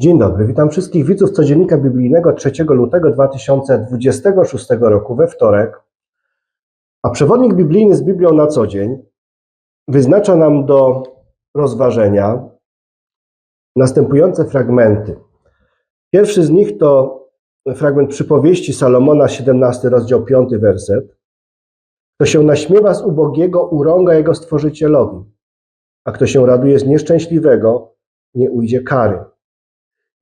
Dzień dobry, witam wszystkich widzów codziennika biblijnego 3 lutego 2026 roku we wtorek. A przewodnik biblijny z Biblią na co dzień wyznacza nam do rozważenia następujące fragmenty. Pierwszy z nich to fragment przypowieści Salomona, 17 rozdział 5 werset. Kto się naśmiewa z ubogiego, urąga jego stworzycielowi, a kto się raduje z nieszczęśliwego, nie ujdzie kary.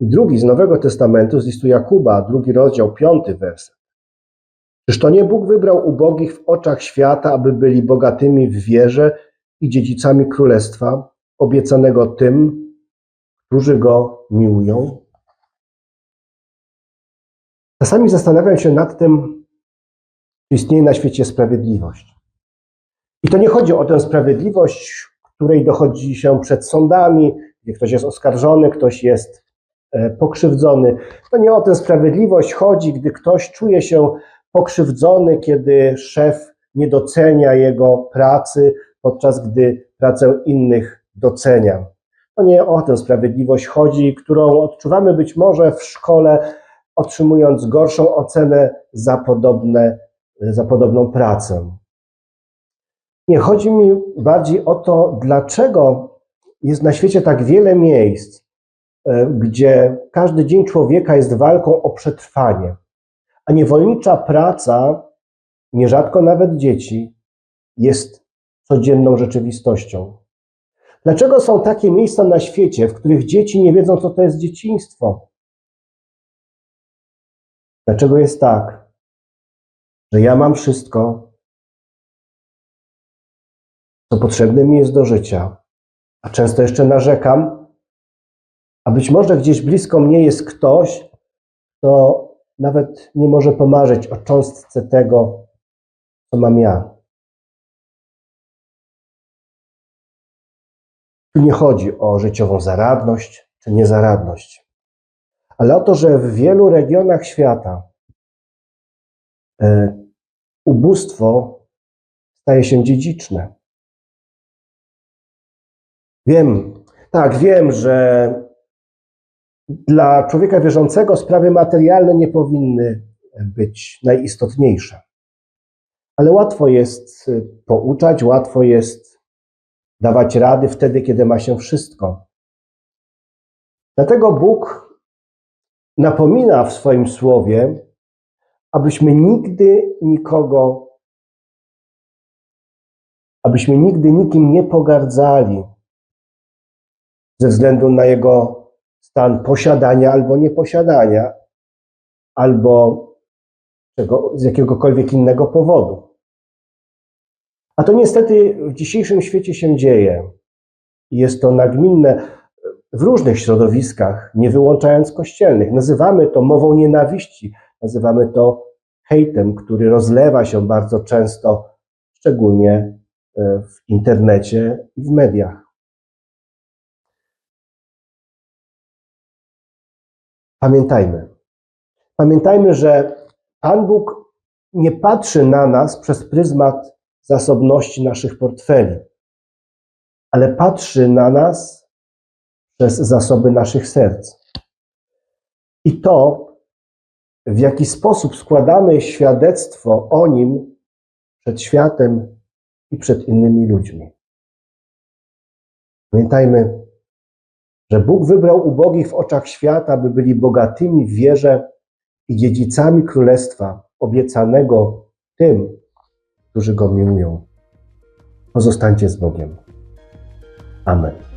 I drugi z Nowego Testamentu, z listu Jakuba, drugi rozdział, piąty werset. Czyż to nie Bóg wybrał ubogich w oczach świata, aby byli bogatymi w wierze i dziedzicami królestwa, obiecanego tym, którzy go miłują? Czasami zastanawiam się nad tym, czy istnieje na świecie sprawiedliwość. I to nie chodzi o tę sprawiedliwość, której dochodzi się przed sądami, gdzie ktoś jest oskarżony, ktoś jest pokrzywdzony. To nie o tę sprawiedliwość chodzi, gdy ktoś czuje się pokrzywdzony, kiedy szef nie docenia jego pracy, podczas gdy pracę innych docenia. To nie o tę sprawiedliwość chodzi, którą odczuwamy być może w szkole, otrzymując gorszą ocenę za, podobne, za podobną pracę. Nie, chodzi mi bardziej o to, dlaczego jest na świecie tak wiele miejsc, e, gdzie każdy dzień człowieka jest walką o przetrwanie, a niewolnicza praca, nierzadko nawet dzieci, jest codzienną rzeczywistością. Dlaczego są takie miejsca na świecie, w których dzieci nie wiedzą, co to jest dzieciństwo? Dlaczego jest tak, że ja mam wszystko, co potrzebne mi jest do życia, a często jeszcze narzekam, a być może gdzieś blisko mnie jest ktoś, kto nawet nie może pomarzyć o cząstce tego, co mam ja. Tu nie chodzi o życiową zaradność czy niezaradność, ale o to, że w wielu regionach świata e, ubóstwo staje się dziedziczne. Wiem, tak, wiem, że dla człowieka wierzącego sprawy materialne nie powinny być najistotniejsze. Ale łatwo jest pouczać, łatwo jest dawać rady wtedy, kiedy ma się wszystko. Dlatego Bóg napomina w swoim słowie, abyśmy nigdy nikogo, abyśmy nigdy nikim nie pogardzali ze względu na jego stan posiadania albo nieposiadania, albo czego, z jakiegokolwiek innego powodu. A to niestety w dzisiejszym świecie się dzieje. Jest to nagminne w różnych środowiskach, nie wyłączając kościelnych. Nazywamy to mową nienawiści, nazywamy to hejtem, który rozlewa się bardzo często, szczególnie e, w internecie i w mediach. Pamiętajmy. Pamiętajmy, że Pan Bóg nie patrzy na nas przez pryzmat zasobności naszych portfeli, ale patrzy na nas przez zasoby naszych serc. I to, w jaki sposób składamy świadectwo o Nim przed światem i przed innymi ludźmi. Pamiętajmy, że Bóg wybrał ubogich w oczach świata, by byli bogatymi w wierze i dziedzicami królestwa obiecanego tym, którzy go miłują. Pozostańcie z Bogiem. Amen.